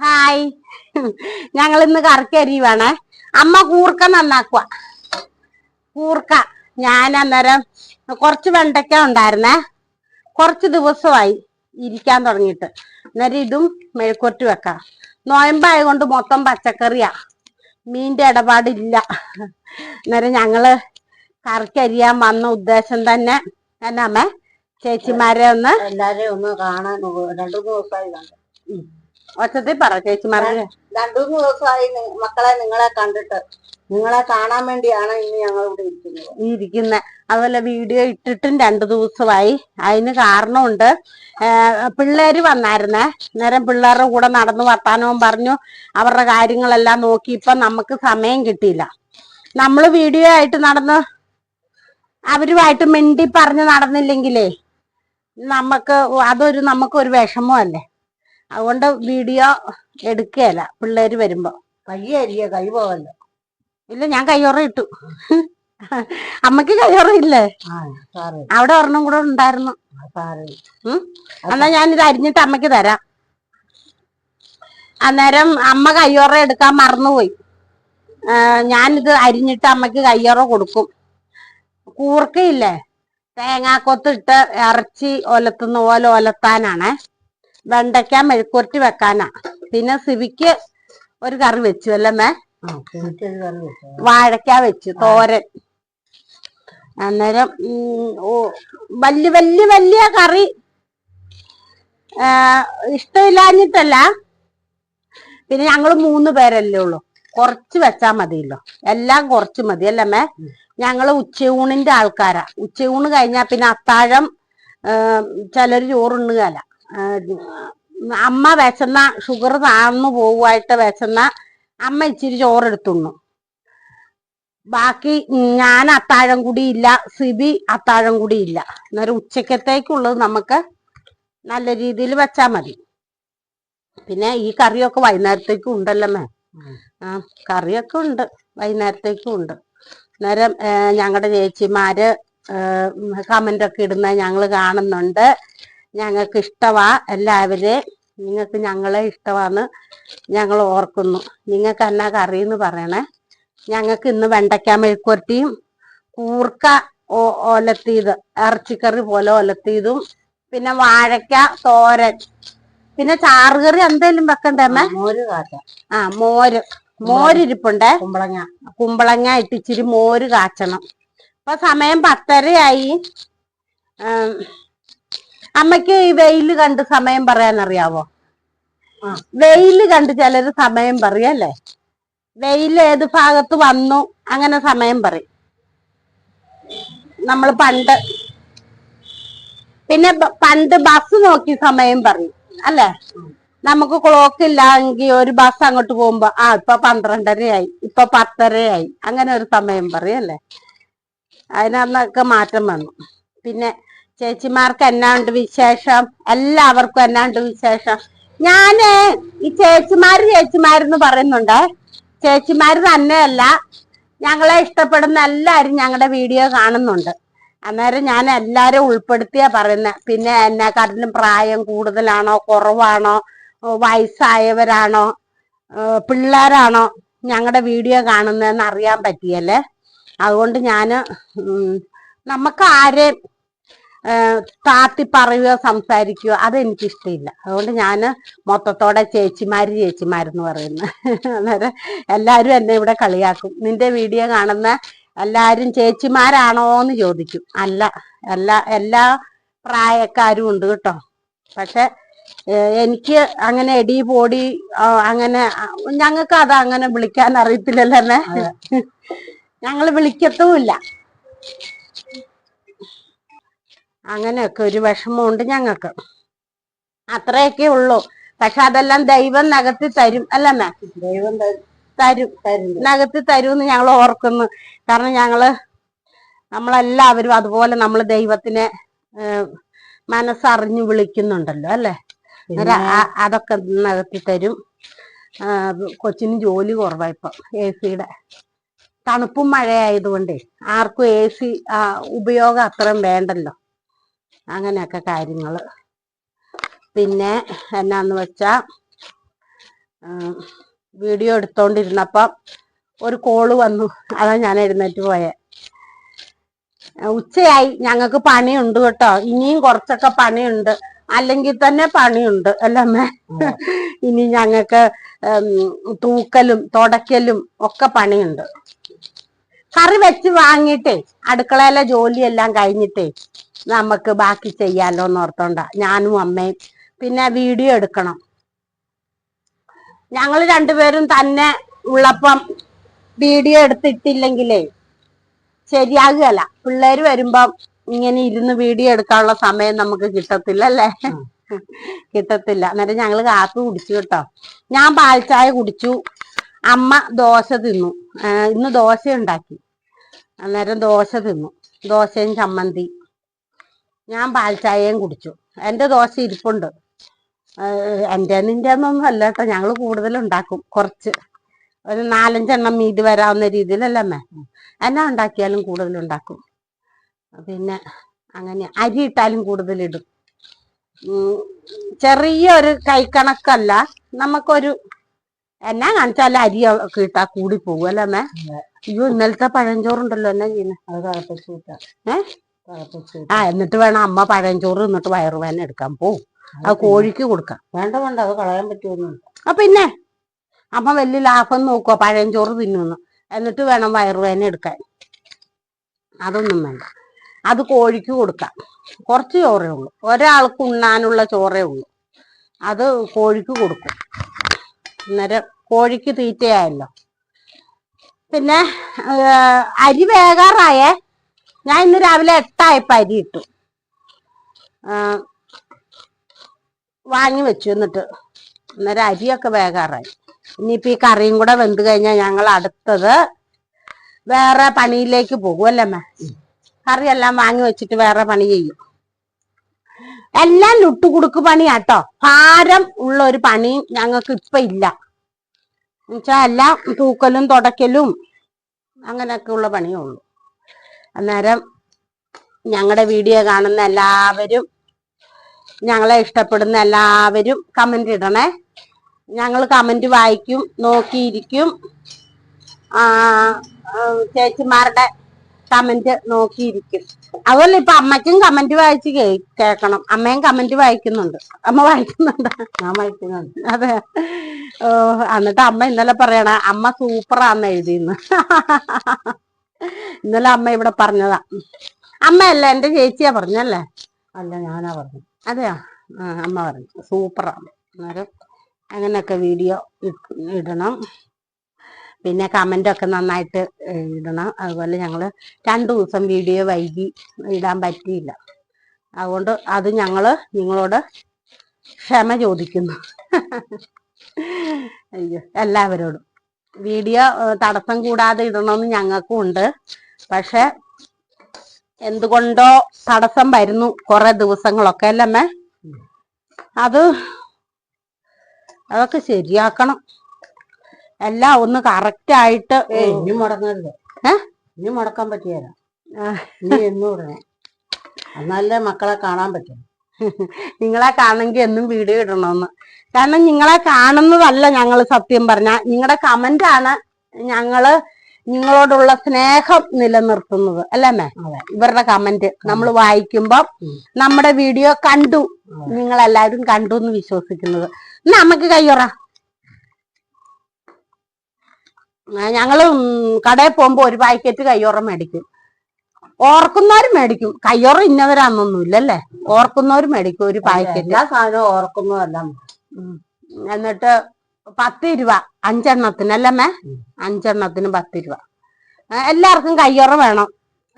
Hi. ഞങ്ങൾ ഇന്ന് കറക്കരി വേണേ. അമ്മ കൂർക്ക നന്നാക്കുക കൂർക്ക. ഞാൻ അന്നേരം കുറച്ച് വെണ്ടയ്ക്ക ഉണ്ടായിരുന്നേ. കുറച്ച് ദിവസമായി ഇരിക്കാൻ തുടങ്ങിയിട്ട്. അന്നേരം ഇതും മെഴുക്കൊറ്റി വെക്കാം. നോയമ്പായതുകൊണ്ട് മൊത്തം പച്ചക്കറിയാ. മീന്റെ ഇടപാടില്ല. അന്നേരം ഞങ്ങൾ കറക്കരിയാൻ വന്ന ഉദ്ദേശം തന്നെ. എന്നാ അമ്മേ. ചേച്ചിമാരെ ഒന്ന് എല്ലാരെയും ഒന്ന് കാണാൻ രണ്ടു മൂന്ന് ദിവസമായി കണ്ടു. ഒച്ചത്തിൽ പറ ചേച്ചിമാരെ. രണ്ടു മൂന്ന് ദിവസമായി മക്കളെ നിങ്ങളെ കണ്ടിട്ട്. നിങ്ങളെ കാണാൻ വേണ്ടിയാണ് ഇന്ന് ഞങ്ങൾ ഇവിടെ ഇരിക്കുന്നത്. ഈ ഇരിക്കുന്ന. അതുപോലെ വീഡിയോ ഇട്ടിട്ടും രണ്ടു ദിവസമായി. അതിന് കാരണമുണ്ട്. പിള്ളേര് വന്നായിരുന്നേ. നേരം പിള്ളേരുടെ കൂടെ നടന്നു വർത്താനവും പറഞ്ഞു. അവരുടെ കാര്യങ്ങളെല്ലാം നോക്കി. ഇപ്പൊ നമുക്ക് സമയം കിട്ടിയില്ല. നമ്മൾ വീഡിയോ ആയിട്ട് നടന്ന് അവരുമായിട്ട് മിണ്ടി പറഞ്ഞ് നടന്നില്ലെങ്കിലേ നമുക്ക് അതൊരു നമുക്കൊരു വിഷമമല്ലേ? അതുകൊണ്ട് വീഡിയോ എടുക്കുകയല്ല. പിള്ളേര് വരുമ്പോ കൈ കൈ പോവല്ലോ? ഇല്ല ഞാൻ കയ്യോറ ഇട്ടു. അമ്മയ്ക്ക് കയ്യോറ ഇല്ലേ? അവിടെ ഒരെണ്ണം കൂടെ ഉണ്ടായിരുന്നു. എന്നാ ഞാനിത് അരിഞ്ഞിട്ട് അമ്മയ്ക്ക് തരാം. അന്നേരം അമ്മ കയ്യോറ എടുക്കാൻ മറന്നുപോയി. ഞാനിത് അരിഞ്ഞിട്ട് അമ്മയ്ക്ക് കയ്യോറ കൊടുക്കും. കൂർക്കയില്ലേ? തേങ്ങാക്കൊത്തിട്ട് ഇറച്ചി ഒലത്തുന്ന പോലെ ഒലത്താനാണ്. വെണ്ടയ്ക്ക മെഴുക്കുരട്ടി വെക്കാനാ. പിന്നെ സിവിക്ക് ഒരു കറി വെച്ചു അല്ലേ വാഴക്ക വെച്ചു? തോരൻ. അന്നേരം വല്യ വല്യ വല്യ കറി ഇഷ്ടമില്ലാഞ്ഞിട്ടല്ല. പിന്നെ ഞങ്ങൾ മൂന്ന് പേരല്ലേ ഉള്ളൂ. കുറച്ച് വെച്ചാ മതിയല്ലോ. എല്ലാം കുറച്ച് മതി. അല്ലമ്മേ ഞങ്ങൾ ഉച്ചയൂണിന്റെ ആൾക്കാരാ. ഉച്ചയൂണ് കഴിഞ്ഞാ പിന്നെ അത്താഴം ചിലര് ചോറുണ്ണുകയല്ല അമ്മ വിശന്ന ഷുഗർ താഴ്ന്നു പോവുമായിട്ട് വിശന്ന അമ്മ ഇച്ചിരി ചോറെടുത്തുണ്ണു. ബാക്കി ഞാൻ അത്താഴം കൂടി ഇല്ല സിബി അത്താഴം കൂടി ഇല്ല. അന്നേരം ഉച്ചക്കത്തേക്കുള്ളത് നമുക്ക് നല്ല രീതിയിൽ വെച്ചാൽ മതി. പിന്നെ ഈ കറിയൊക്കെ വൈകുന്നേരത്തേക്കും ഉണ്ടല്ലമ്മേ ഉം. ആ കറിയൊക്കെ ഉണ്ട് വൈകുന്നേരത്തേക്കും ഉണ്ട് അന്നേരം ഞങ്ങളുടെ ചേച്ചിമാര് കമന്റ് ഒക്കെ ഇടുന്ന ഞങ്ങൾ കാണുന്നുണ്ട്. ഞങ്ങൾക്ക് ഇഷ്ടമാ എല്ലാവരെയും നിങ്ങൾക്ക് ഞങ്ങളെ ഇഷ്ടമാന്ന് ഞങ്ങൾ ഓർക്കുന്നു. നിങ്ങൾക്ക് എന്നാ കറി എന്ന് പറയണേ? ഞങ്ങൾക്ക് ഇന്ന് വെണ്ടയ്ക്ക മെഴുക്കുരട്ടിയും കൂർക്ക ഒലത്തിയത് ഇറച്ചിക്കറി പോലെ ഒലത്തിയതും പിന്നെ വാഴയ്ക്ക തോരൻ. പിന്നെ ചാറുകറി എന്തേലും വെക്കണ്ടേ അമ്മ? മോര് കാച്ച. ആ മോര്. മോരിരിപ്പുണ്ടേ. കുമ്പളങ്ങ. കുമ്പളങ്ങ ഇട്ട് ഇച്ചിരി മോര് കാച്ചണം. ഇപ്പൊ സമയം പത്തരയായി. അമ്മയ്ക്ക് അമ്മയ്ക്ക് ഈ വെയിൽ കണ്ട് സമയം പറയാനറിയാവോ? ആ. വെയിൽ കണ്ട് ചിലര് സമയം പറയല്ലേ വെയിൽ ഏത് ഭാഗത്ത് വന്നു അങ്ങനെ സമയം പറയും. നമ്മൾ പണ്ട്. പിന്നെ പണ്ട് ബസ് നോക്കി സമയം പറയും. അല്ലേ? നമുക്ക് ക്ലോക്ക് ഇല്ല ഇല്ലെങ്കിൽ ഒരു ബസ് അങ്ങോട്ട് പോകുമ്പോ ആ ഇപ്പൊ പന്ത്രണ്ടരയായി ഇപ്പൊ പത്തരയായി. അങ്ങനെ ഒരു സമയം പറയല്ലേ അതിനന്നൊക്കെ മാറ്റം വന്നു. പിന്നെ ചേച്ചിമാർക്ക് എന്നാണ്ട് വിശേഷം? എല്ലാവർക്കും എന്നാണ്ട് വിശേഷം? ഞാൻ ഈ ചേച്ചിമാര് ചേച്ചിമാരെന്ന് പറയുന്നുണ്ട്. ചേച്ചിമാര് തന്നെയല്ല ഞങ്ങളെ ഇഷ്ടപ്പെടുന്ന എല്ലാരും ഞങ്ങളുടെ വീഡിയോ കാണുന്നുണ്ട്. അന്നേരം ഞാൻ എല്ലാരും ഉൾപ്പെടുത്തിയാ പറയുന്നത് പിന്നെ എന്നെക്കാട്ടിലും പ്രായം കൂടുതലാണോ കുറവാണോ വയസ്സായവരാണോ പിള്ളേരാണോ ഞങ്ങളുടെ വീഡിയോ കാണുന്നതെന്ന് അറിയാൻ പറ്റിയല്ലേ? അതുകൊണ്ട് ഞാൻ നമുക്ക് ആരെയും താത്തി പറയുകയോ സംസാരിക്കുകയോ അതെനിക്കിഷ്ടമില്ല. അതുകൊണ്ട് ഞാൻ മൊത്തത്തോടെ ചേച്ചിമാര് ചേച്ചിമാരെന്ന് പറയുന്നു. അന്നേരം എല്ലാരും എന്നെ ഇവിടെ കളിയാക്കും. നിന്റെ വീഡിയോ കാണുന്ന എല്ലാരും ചേച്ചിമാരാണോ എന്ന് ചോദിക്കും. അല്ല എല്ലാ എല്ലാ പ്രായക്കാരും ഉണ്ട് കേട്ടോ. പക്ഷെ എനിക്ക് അങ്ങനെ എടി പോടി അങ്ങനെ ഞങ്ങൾക്ക് അത് അങ്ങനെ വിളിക്കാൻ അറിയത്തില്ലല്ലോ ഞങ്ങൾ വിളിക്കത്തുമില്ല. അങ്ങനെയൊക്കെ ഒരു വിഷമമുണ്ട് ഞങ്ങൾക്ക്. അത്രയൊക്കെ ഉള്ളൂ. പക്ഷെ അതെല്ലാം ദൈവം നകത്തി തരും. അല്ലമ്മേ ദൈവം ത- തരും. നകത്ത് തരും തരുമെന്ന് ഞങ്ങൾ ഓർക്കുന്നു. കാരണം ഞങ്ങൾ നമ്മളെല്ലാവരും അതുപോലെ നമ്മൾ ദൈവത്തിനെ മനസ്സറിഞ്ഞു വിളിക്കുന്നുണ്ടല്ലോ അല്ലേ? അതൊക്കെ നകത്തി തരും. കൊച്ചിന് ജോലി കുറവാ ഇപ്പൊ എ സിയുടെ. തണുപ്പും മഴയായതുകൊണ്ട് ആർക്കും എ സി ഉപയോഗം അത്രയും വേണ്ടല്ലോ. അങ്ങനെയൊക്കെ കാര്യങ്ങൾ പിന്നെ എന്നാന്ന് വെച്ചാ ഉം, വീഡിയോ എടുത്തോണ്ടിരുന്നപ്പം ഒരു കോൾ വന്നു. അതാ ഞാൻ എഴുന്നേറ്റ് പോയെ. ഉച്ചയായി. ഞങ്ങൾക്ക് പണിയുണ്ട് കേട്ടോ. ഇനിയും കുറച്ചൊക്കെ പണിയുണ്ട്. അല്ലെങ്കിൽ തന്നെ പണിയുണ്ട്. അല്ലമ്മേ? ഇനി ഞങ്ങൾക്ക് തൂക്കലും തുടയ്ക്കലും ഒക്കെ പണിയുണ്ട്. കറി വെച്ച് വാങ്ങിയിട്ടേ അടുക്കളയിലെ ജോലിയെല്ലാം കഴിഞ്ഞിട്ടേ നമുക്ക് ബാക്കി ചെയ്യാലോ എന്ന് ഓർത്തോണ്ട. ഞാനും അമ്മയും പിന്നെ വീഡിയോ എടുക്കണം. ഞങ്ങൾ രണ്ടുപേരും തന്നെ ഉള്ളപ്പം വീഡിയോ എടുത്തിട്ടില്ലെങ്കിലേ ശരിയാകുകയല്ല. പിള്ളേര് വരുമ്പം ഇങ്ങനെ ഇരുന്ന് വീഡിയോ എടുക്കാനുള്ള സമയം നമുക്ക് കിട്ടത്തില്ല അല്ലേ കിട്ടത്തില്ല. അന്നേരം ഞങ്ങൾ കാപ്പി കുടിച്ചു കേട്ടോ. ഞാൻ പാൽച്ചായ കുടിച്ചു. അമ്മ ദോശ തിന്നു. ഇന്ന് ദോശ ഉണ്ടാക്കി. അന്നേരം ദോശ തിന്നു. ദോശയും ചമ്മന്തി. ഞാൻ പാൽച്ചായയും കുടിച്ചു. എന്റെ ദോശ ഇരിപ്പുണ്ട്. എന്റെ നിന്റെ ഒന്നും അല്ല കേട്ടോ ഞങ്ങൾ കൂടുതൽ ഉണ്ടാക്കും. കുറച്ച്. ഒരു നാലഞ്ചെണ്ണം മീതി വരാവുന്ന രീതിയിലല്ലേ അമ്മേ? എന്നാ ഉണ്ടാക്കിയാലും കൂടുതൽ ഉണ്ടാക്കും. പിന്നെ അങ്ങനെ അരി ഇട്ടാലും കൂടുതൽ ഇടും. ചെറിയ ചെറിയൊരു കൈക്കണക്കല്ല. നമുക്കൊരു എന്നാ കാണിച്ചാലും അരി ഇട്ടാ കൂടി പോകും അല്ലേ അമ്മേ? അയ്യോ ഇന്നലത്തെ പഴഞ്ചോറുണ്ടല്ലോ. എന്നാ ചെയ്യുന്നത് ആ എന്നിട്ട് വേണം അമ്മ പഴഞ്ചോറ് എന്നിട്ട് വയറുവേന എടുക്കാൻ പോവും. അത് കോഴിക്ക് കൊടുക്കാം. വേണ്ട വേണ്ട അത് കളയാൻ പറ്റുമൊന്നും ആ പിന്നെ അമ്മ വലിയ ലാഭം നോക്കുക പഴഞ്ചോറ് തിന്നുന്നു. എന്നിട്ട് വേണം വയറുവേന എടുക്കാൻ. അതൊന്നും വേണ്ട. അത് കോഴിക്ക് കൊടുക്കാം. കുറച്ച് ചോറേ ഉള്ളൂ. ഒരാൾക്ക് ഉണ്ണാനുള്ള ചോറേ ഉള്ളൂ. അത് കോഴിക്ക് കൊടുക്കും. അന്നേരം കോഴിക്ക് തീറ്റയായല്ലോ. പിന്നെ അരി വേകാറായേ ഞാൻ ഇന്ന് രാവിലെ എട്ടായപ്പോ അരി ഇട്ടു. ആ, വാങ്ങി വെച്ചു എന്നിട്ട് അന്നേരം അരിയൊക്കെ വേകാറായി. ഇനിയിപ്പോ ഈ കറിയും കൂടെ വെന്ത് കഴിഞ്ഞാൽ ഞങ്ങൾ അടുത്തത് വേറെ പണിയിലേക്ക് പോകും അല്ലേ അമ്മ കറിയെല്ലാം വാങ്ങി വെച്ചിട്ട് വേറെ പണി ചെയ്യും. എല്ലാം ലുട്ടുകുടുക്ക് പണിയാട്ടോ. ഭാരം ഉള്ള ഒരു പണിയും ഞങ്ങൾക്ക് ഇപ്പൊ ഇല്ല. എന്നുവെച്ചാ എല്ലാം തൂക്കലും തുടയ്ക്കലും അങ്ങനെയൊക്കെ ഉള്ള പണിയേ ഉള്ളൂ. അന്നേരം ഞങ്ങളുടെ വീഡിയോ കാണുന്ന എല്ലാവരും ഞങ്ങളെ ഇഷ്ടപ്പെടുന്ന എല്ലാവരും കമന്റ് ഇടണേ. ഞങ്ങൾ കമന്റ് വായിക്കും നോക്കിയിരിക്കും. ചേച്ചിമാരുടെ കമന്റ് നോക്കിയിരിക്കും. അതുപോലെ ഇപ്പൊ അമ്മയ്ക്കും കമന്റ് വായിച്ച് കേൾക്കണം. അമ്മയും കമന്റ് വായിക്കുന്നുണ്ട്. അമ്മ വായിക്കുന്നുണ്ട്. ഞാൻ വായിക്കുന്നുണ്ട്. അതെ. ഓ എന്നിട്ട് അമ്മ ഇന്നലെ പറയണ അമ്മ സൂപ്പറാന്ന് എഴുതിന്ന് ഇന്നലെ അമ്മ ഇവിടെ പറഞ്ഞതാ. അമ്മയല്ല? എന്റെ ചേച്ചിയാ പറഞ്ഞല്ലേ അല്ല ഞാനാ പറഞ്ഞു അതെയോ? അമ്മ പറഞ്ഞു. സൂപ്പറാണ്. അന്നേരം അങ്ങനെയൊക്കെ വീഡിയോ ഇടണം. പിന്നെ കമന്റ് ഒക്കെ നന്നായിട്ട് ഇടണം. അതുപോലെ ഞങ്ങൾ രണ്ടു ദിവസം വീഡിയോ വൈകി ഇടാൻ പറ്റിയില്ല. അതുകൊണ്ട് അത് ഞങ്ങൾ നിങ്ങളോട് ക്ഷമ ചോദിക്കുന്നു. അയ്യോ എല്ലാവരോടും. വീഡിയോ തടസ്സം കൂടാതെ ഇടണമെന്ന് ഞങ്ങൾക്കും ഉണ്ട്. പക്ഷെ എന്തുകൊണ്ടോ തടസ്സം വരുന്നു കുറെ ദിവസങ്ങളൊക്കെ അല്ലമ്മേ? അത് അതൊക്കെ ശരിയാക്കണം. എല്ലാം ഒന്ന് കറക്റ്റ് ആയിട്ട് ഇനി മുടങ്ങരുത്? ഇനി മുടക്കാൻ പറ്റിയല്ല എന്നും ഇടണേ. എന്നാലേ മക്കളെ കാണാൻ പറ്റും. നിങ്ങളെ കാണെങ്കിൽ എന്നും വീഡിയോ ഇടണമെന്ന് കാരണം നിങ്ങളെ കാണുന്നതല്ല ഞങ്ങൾ സത്യം പറഞ്ഞ. നിങ്ങളുടെ കമന്റ് ആണ് ഞങ്ങൾ നിങ്ങളോടുള്ള സ്നേഹം നിലനിർത്തുന്നത് അല്ലേ മേ ഇവരുടെ കമന്റ് നമ്മൾ വായിക്കുമ്പോൾ നമ്മുടെ വീഡിയോ കണ്ടു. നിങ്ങൾ എല്ലാവരും കണ്ടു എന്ന് വിശ്വസിക്കുന്നത്. നമുക്ക് കയ്യൊറ ഞങ്ങൾ കടയിൽ പോകുമ്പോ ഒരു പാക്കറ്റ് കയ്യൊറ മേടിക്കും. ഓർക്കുന്നവര് മേടിക്കും. കയ്യൊറ ഇന്നവരാന്നൊന്നുമില്ല അല്ലേ ഓർക്കുന്നവര് മേടിക്കും ഒരു പാക്കറ്റ് എല്ലാ സാധനവും ഓർക്കുന്നതല്ല എന്നിട്ട് പത്ത് രൂപ അഞ്ചെണ്ണത്തിന് അല്ലമ്മേ. അഞ്ചെണ്ണത്തിന് പത്ത് രൂപ എല്ലാവർക്കും കയ്യുറ വേണം.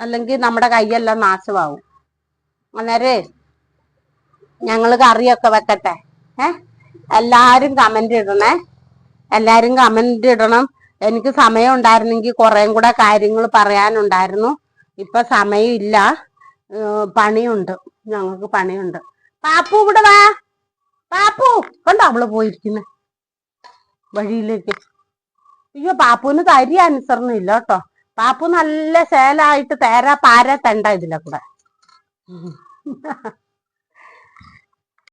അല്ലെങ്കിൽ നമ്മുടെ കൈയെല്ലാം നാശമാവും. അന്നേരേ ഞങ്ങൾ കറിയൊക്കെ വെക്കട്ടെ. ഏ? എല്ലാരും കമന്റ് ഇടണേ. എല്ലാരും കമന്റ് ഇടണം. എനിക്ക് സമയം ഉണ്ടായിരുന്നെങ്കിൽ കുറേം കൂടെ കാര്യങ്ങൾ പറയാനുണ്ടായിരുന്നു. ഇപ്പൊ സമയമില്ല. പണിയുണ്ട്. ഞങ്ങൾക്ക് പണിയുണ്ട്. പാപ്പു ഇവിടെ വാ. പാപ്പു കണ്ടോ അവൾ പോയിരിക്കുന്നെ? വഴിയിലേക്ക്. അയ്യോ പാപ്പുവിന് തരി അനുസരണം ഇല്ല കേട്ടോ. പാപ്പു നല്ല ശേലായിട്ട് തേരാ പാര തണ്ട ഇതിലെ കൂടെ